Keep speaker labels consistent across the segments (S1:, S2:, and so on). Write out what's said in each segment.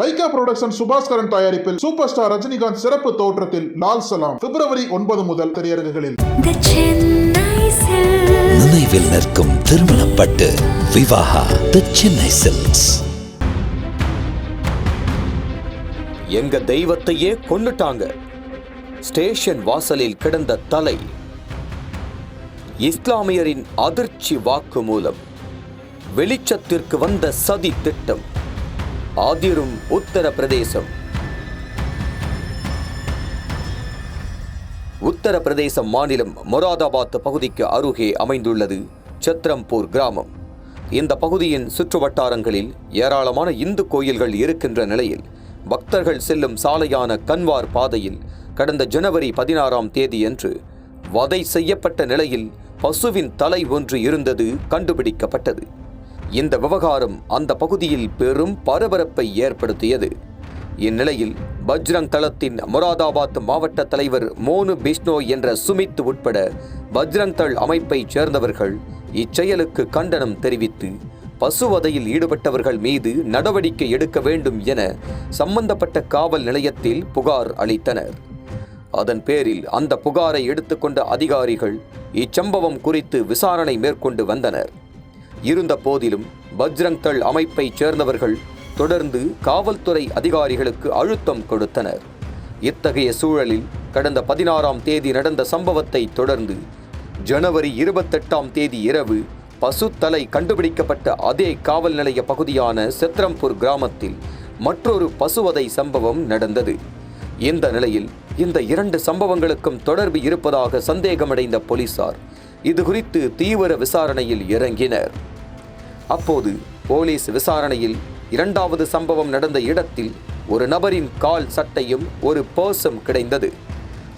S1: Lyca production Subaskaran தயாரிப்பில் super star Rajinikanth சிறப்பு தோற்றத்தில் லால் சலாம். பிப்ரவரி ஒன்பது முதல் திரையரங்குகளில்.
S2: The Chennai Silks.
S3: நினைவில் நிற்கும் திருமணப்பட்டு விவாகா தி சென்னை சில்க்ஸ்
S4: எங்க தெய்வத்தையே கொன்னுட்டாங்க. ஸ்டேஷன் வாசலில் கிடந்த தலை. இஸ்லாமியரின் அதிர்ச்சி வாக்கு மூலம் வெளிச்சத்திற்கு வந்த சதி திட்டம். ஆதிரும் உத்தரப்பிரதேசம் உத்தரப்பிரதேசம் மாநிலம் மொராதாபாத் பகுதிக்கு அருகே அமைந்துள்ளது சத்ரம்பூர் கிராமம். இந்த பகுதியின் சுற்றுவட்டாரங்களில் ஏராளமான இந்து கோயில்கள் இருக்கின்ற நிலையில் பக்தர்கள் செல்லும் சாலையான கன்வார் பாதையில் கடந்த ஜனவரி பதினாறாம் தேதியன்று வதை செய்யப்பட்ட நிலையில் பசுவின் தலை ஒன்று இருந்தது கண்டுபிடிக்கப்பட்டது. இந்த விவகாரம் அந்த பகுதியில் பெரும் பரபரப்பை ஏற்படுத்தியது. இந்நிலையில் பஜ்ரங் தளத்தின் மொராதாபாத் மாவட்ட தலைவர் மோனு பிஷ்னோ என்ற சுமித் உட்பட பஜ்ரங் தள் அமைப்பைச் சேர்ந்தவர்கள் இச்செயலுக்கு கண்டனம் தெரிவித்து பசுவதையில் ஈடுபட்டவர்கள் மீது நடவடிக்கை எடுக்க வேண்டும் என சம்பந்தப்பட்ட காவல் நிலையத்தில் புகார் அளித்தனர். அதன் பேரில் அந்த புகாரை எடுத்துக்கொண்ட அதிகாரிகள் இச்சம்பவம் குறித்து விசாரணை மேற்கொண்டு வந்தனர். இருந்த போதிலும் பஜ்ரங் தள் அமைப்பைச் சேர்ந்தவர்கள் தொடர்ந்து காவல்துறை அதிகாரிகளுக்கு அழுத்தம் கொடுத்தனர். இத்தகைய சூழலில் கடந்த பதினாறாம் தேதி நடந்த சம்பவத்தை தொடர்ந்து ஜனவரி இருபத்தெட்டாம் தேதி இரவு பசுத்தலை கண்டுபிடிக்கப்பட்ட அதே காவல் நிலைய பகுதியான செத்ரம்பூர் கிராமத்தில் மற்றொரு பசுவதை சம்பவம் நடந்தது. இந்த நிலையில் இந்த இரண்டு சம்பவங்களுக்கும் தொடர்பு இருப்பதாக சந்தேகமடைந்த போலீசார் இதுகுறித்து தீவிர விசாரணையில் இறங்கினர். அப்போது போலீஸ் விசாரணையில் இரண்டாவது சம்பவம் நடந்த இடத்தில் ஒரு நபரின் கால் சட்டையும் ஒரு பர்ஸும் கிடைந்தது.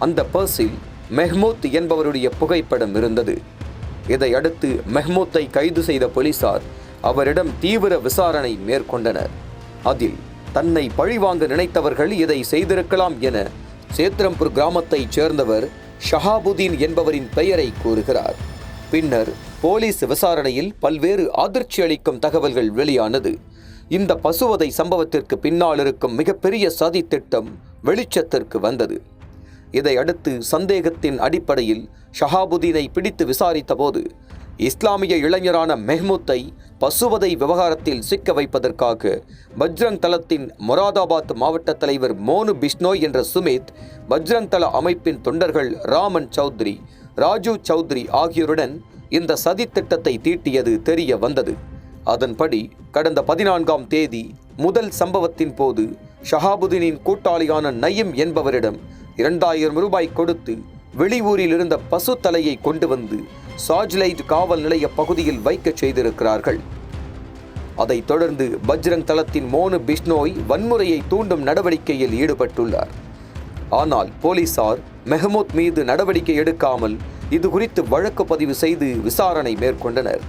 S4: அந்த பர்ஸில் மெஹ்மூத் என்பவருடைய புகைப்படம் இருந்தது. இதையடுத்து மெஹ்மூத்தை கைது செய்த போலீசார் அவரிடம் தீவிர விசாரணை மேற்கொண்டனர். அதில் தன்னை பழிவாங்க நினைத்தவர்கள் இதை செய்திருக்கலாம் என சேத்திரம்பூர் கிராமத்தைச் சேர்ந்தவர் ஷஹாபுதீன் என்பவரின் பெயரை கூறுகிறார். பின்னர் போலீஸ் விசாரணையில் பல்வேறு அதிர்ச்சி அளிக்கும் தகவல்கள் வெளியானது. இந்த பசுவதை சம்பவத்திற்கு பின்னால் இருக்கும் மிகப்பெரிய சதி திட்டம் வெளிச்சத்திற்கு வந்தது. இதையடுத்து சந்தேகத்தின் அடிப்படையில் ஷஹாபுதீனை பிடித்து விசாரித்தபோது இஸ்லாமிய இளைஞரான மெஹ்மூத்தை பசுவதை விவகாரத்தில் சிக்க வைப்பதற்காக பஜ்ரங் தளத்தின் மொராதாபாத் மாவட்ட தலைவர் மோனு பிஷ்னோய் என்ற சுமித் பஜ்ரங் தள அமைப்பின் தொண்டர்கள் ராமன் சௌத்ரி ராஜு சௌத்ரி ஆகியோருடன் இந்த சதி திட்டத்தை தீட்டியது தெரிய வந்தது. அதன்படி கடந்த பதினான்காம் தேதி முதல் சம்பவத்தின் போது ஷஹாபுதீனின் கூட்டாளியான நயீம் என்பவரிடம் இரண்டாயிரம் ரூபாய் கொடுத்து வெளியூரில் இருந்த பசு தலையை கொண்டு வந்து சார்ஜ்லைட் காவல் நிலைய பகுதியில் வைக்கச் செய்திருக்கிறார்கள். அதைத் தொடர்ந்து பஜ்ரங் தளத்தின் மோனு பிஷ்னோய் வன்முறையை தூண்டும் நடவடிக்கையில் ஈடுபட்டுள்ளார். ஆனால் போலீசார் மெஹமூத் மீது நடவடிக்கை எடுக்காமல் இது குறித்து வழக்கு பதிவு செய்து விசாரணை மேற்கொண்டனர்.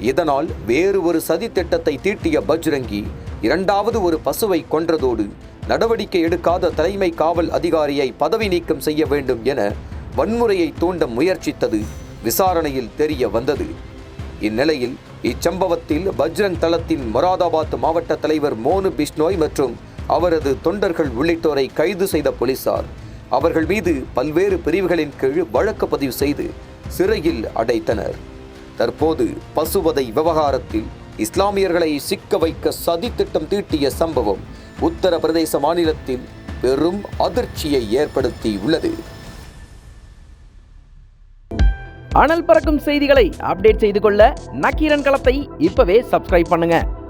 S4: இதனால் வேறு ஒரு சதி திட்டத்தை தீட்டிய பஜ்ரங்கி இரண்டாவது ஒரு பசுவை கொன்றதோடு நடவடிக்கை எடுக்காத தலைமை காவல் அதிகாரியை பதவி நீக்கம் செய்ய வேண்டும் என வன்முறையை தூண்ட முயற்சித்தது விசாரணையில் தெரிய வந்தது. இந்நிலையில் இச்சம்பவத்தில் பஜ்ரங் தளத்தின் மொராதாபாத் மாவட்ட தலைவர் மோனு பிஷ்னோய் மற்றும் அவரது தொண்டர்கள் உள்ளிட்டோரை கைது செய்த போலீசார் அவர்கள் மீது பல்வேறு பிரிவுகளின் கீழ் வழக்கு பதிவு செய்து சிறையில் அடைத்தனர். தற்போது பசுவதை விவகாரத்தில் இஸ்லாமியர்களை சிக்க வைக்க சதி திட்டம் தீட்டிய சம்பவம் உத்தரப்பிரதேச மாநிலத்தில் பெரும் அதிர்ச்சியை ஏற்படுத்தி உள்ளது
S5: அனல் பறக்கும் செய்திகளை அப்டேட் செய்து கொள்ள நக்கீரன் களத்தை இப்பவே சப்ஸ்கிரைப் பண்ணுங்க.